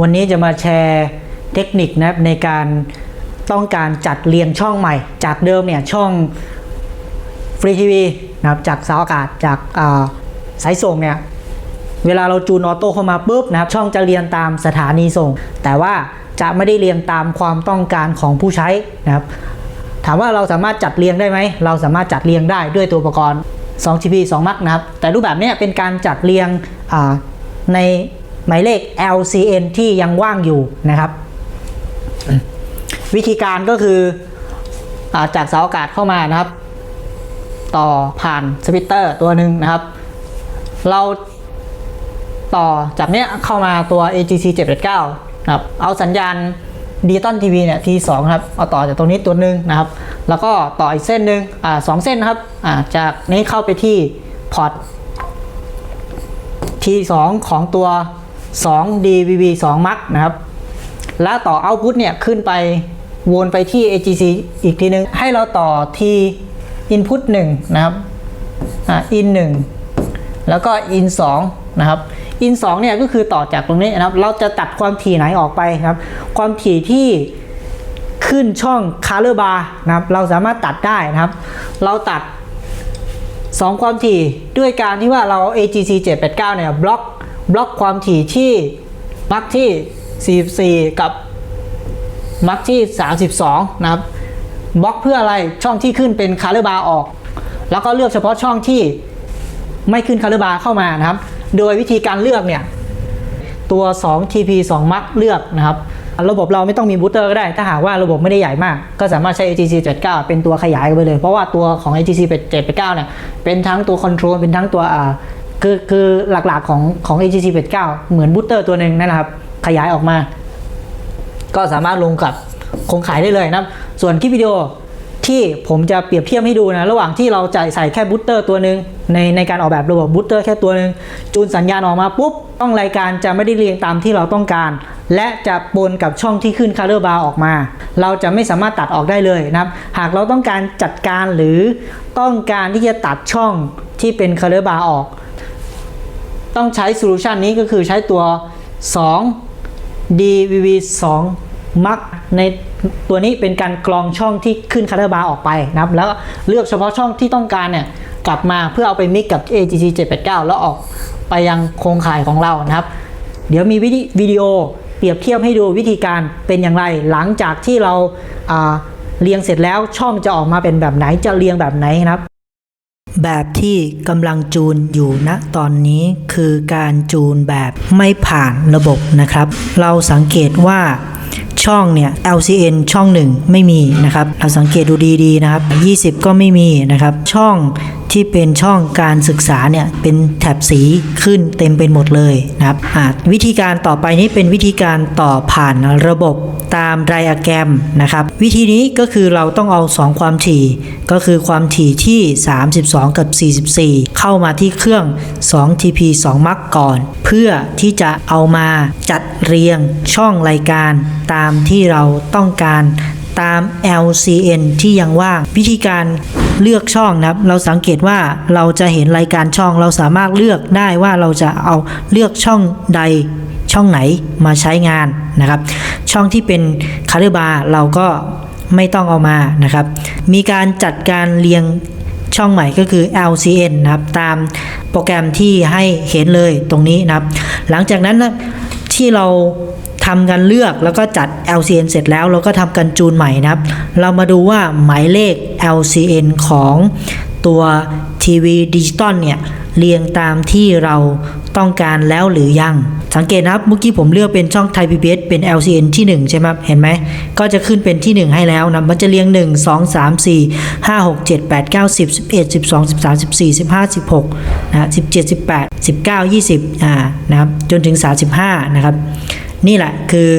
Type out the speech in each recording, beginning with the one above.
วันนี้จะมาแชร์เทคนิคนะครับในการต้องการจัดเรียงช่องใหม่ จากเดิมเนี่ยช่องฟรีทีวีนะครับจากเสาอากาศจากาสายส่งเนี่ยเวลาเราจูนออโต้เข้ามาปุ๊บนะครับช่องจะเรียงตามสถานีส่ง แต่ว่าจะไม่ได้เรียงตามความต้องการของผู้ใช้นะครับถามว่าเราสามารถจัดเรียงได้ไหมเราสามารถจัดเรียงได้ด้วยตัวอุปกรณ์2 GP 2มักนะครับแต่รูปแบบเนี้ยเป็นการจัดเรียงใน หมายเลข LCN ที่ยังว่างอยู่นะครับ วิธีการก็คืออจากเสาอากาศเข้ามานะครับ ต่อผ่านสวิตเตอร์ตัวหนึ่งนะครับ เราต่อจากเนี้ยเข้ามาตัว AGC 789นะครับ เอาสัญญาณดิจิตอลทีวีเนี่ยทีสองครับ เอาต่อจากตรงนี้ตัวหนึ่งนะครับ แล้วก็ต่ออีกเส้นหนึ่งอ่าสองเส้นนะครับอ่าจากนี้เข้าไปที่พอร์ต T2 ของตัว 2 DVB 2 Max นะครับ แล้วต่อ output เนี่ยขึ้นไปวนไปที่ AGC อีกทีนึง ให้เราต่อที่ input 1 นะครับอ่า in 1 แล้วก็ in 2 นะครับ in 2 เนี่ยก็คือต่อจากตรงนี้นะครับ เราจะตัดความถี่ไหนออกไปครับ ความถี่ที่ขึ้นช่อง color bar นะครับ เราสามารถตัดได้นะครับ เราตัดสองความถี่ด้วยการที่ว่าเรา AGC 789 เนี่ยบล็อก บล็อกความถี่ที่มักที่ 44 กับมักที่ 32 นะครับบล็อกเพื่ออะไรช่องที่ขึ้นเป็นคาร์บาร์ออก แล้วก็เลือกเฉพาะช่องที่ไม่ขึ้นคาร์บาร์เข้ามานะครับ โดยวิธีการเลือกเนี่ย ตัว 2 TP 2 Max เลือกนะครับ ระบบเราไม่ต้องมีบูสเตอร์ก็ได้ ถ้าหากว่าระบบไม่ได้ใหญ่มาก ก็สามารถใช้ ATC 79เป็นตัวขยายไปเลย เพราะว่าตัวของ ATC 789เนี่ยเป็นทั้งตัวคอนโทรลเป็นทั้งตัว คือคือหลักๆของของ ATC 89เหมือนบูสเตอร์ตัวหนึ่งนั่นแหละครับ ขยายออกมา ก็สามารถลงกับคงขายได้เลยนะครับส่วนคลิปวิดีโอที่ผมจะเปรียบเทียบให้ดูนะ ระหว่างที่เราจะใส่แค่บูสเตอร์ตัวหนึ่งในในการออกแบบระบบบูสเตอร์แค่ตัวหนึ่งจูนสัญญาณออกมาปุ๊บ ต้องรายการจะไม่ได้เรียงตามที่เราต้องการ และจะปนกับช่องที่ขึ้น color bar ออกมา เราจะไม่สามารถตัดออกได้เลยนะครับ หากเราต้องการจัดการหรือต้องการที่จะตัดช่องที่เป็น color bar ออก ต้องใช้โซลูชันนี้ก็คือใช้ตัว 2 DVV 2 Max ในตัวนี้เป็นการกรองช่องที่ขึ้นคัตเตอร์บาร์ออกไปนะครับแล้วเลือกเฉพาะช่องที่ต้องการเนี่ยกลับมาเพื่อเอาไปมิกกับ AGC 789 แล้วออกไปยังโครงข่ายของเรานะครับ เดี๋ยวมีวิดีโอเปรียบเทียบให้ดูวิธีการเป็นอย่างไร หลังจากที่เราอ่าเรียงเสร็จแล้วช่องจะออกมาเป็นแบบไหนจะเรียงแบบไหนนะครับ แบบที่กำลังจูนอยู่ณตอนนี้คือการจูนแบบไม่ผ่านระบบนะครับ เราสังเกตว่าช่องเนี่ย LCN ช่องหนึ่งไม่มีนะครับ เราสังเกตดูดีๆนะครับ 20 ก็ไม่มีนะครับ ช่อง ที่เป็นช่องการศึกษาเนี่ยเป็นแถบสีขึ้นเต็มเป็นหมดเลยนะครับวิธีการต่อไปนี้เป็นวิธีการต่อผ่านระบบตามไดอะแกรมนะครับ วิธีนี้ก็คือเราต้องเอา 2 ความถี่ ก็คือความถี่ที่ 32 กับ 44 เข้ามาที่เครื่อง 2 TP 2มักก่อน เพื่อที่จะเอามาจัดเรียงช่องรายการตามที่เราต้องการตาม LCN ที่ยังว่าง วิธีการ เลือกช่องนะครับ เราสังเกตว่าเราจะเห็นรายการช่องเราสามารถเลือกได้ว่าเราจะเอาเลือกช่องใดช่องไหนมาใช้งานนะครับ ช่องที่เป็นคาร์บาร์เราก็ไม่ต้องเอามานะครับ มีการจัดการเรียงช่องใหม่ก็คือ LCN นะครับ ตามโปรแกรมที่ให้เห็นเลยตรงนี้นะครับ หลังจากนั้นนะที่เรา ทำการเลือกแล้วก็จัด LCN เสร็จแล้วเราก็ทำการจูนใหม่นะครับ เรามาดูว่าหมายเลข LCN ของตัวทีวีดิจิตอลเนี่ยเรียงตามที่เราต้องการแล้วหรือยัง สังเกตนะครับเมื่อกี้ผมเลือกเป็นช่องไทย PBS เป็น LCN ที่ 1 ใช่ไหมเห็นไหไหม ก็จะขึ้นเป็นที่ 1 ให้แล้วนะ มันจะเรียง 1 2 3 4 5 6 7 8 9 10 11 12 13 14 15 16นะ17 18 19 20อ่านะครับจนถึง 35 นะครับ นี่แหละคือ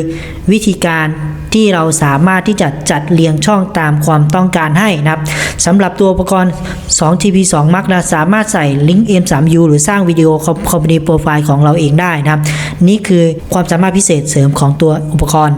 วิธีการที่เราสามารถที่จะจัดเรียงช่องตามความต้องการให้นะครับสำหรับตัวอุปกรณ์ 2 TP 2 Max นะสามารถใส่ลิงก์ M3U หรือสร้างวิดีโอคอมพานีโปรไฟล์ของเราเองได้นะครับ นี่คือความสามารถพิเศษเสริมของตัวอุปกรณ์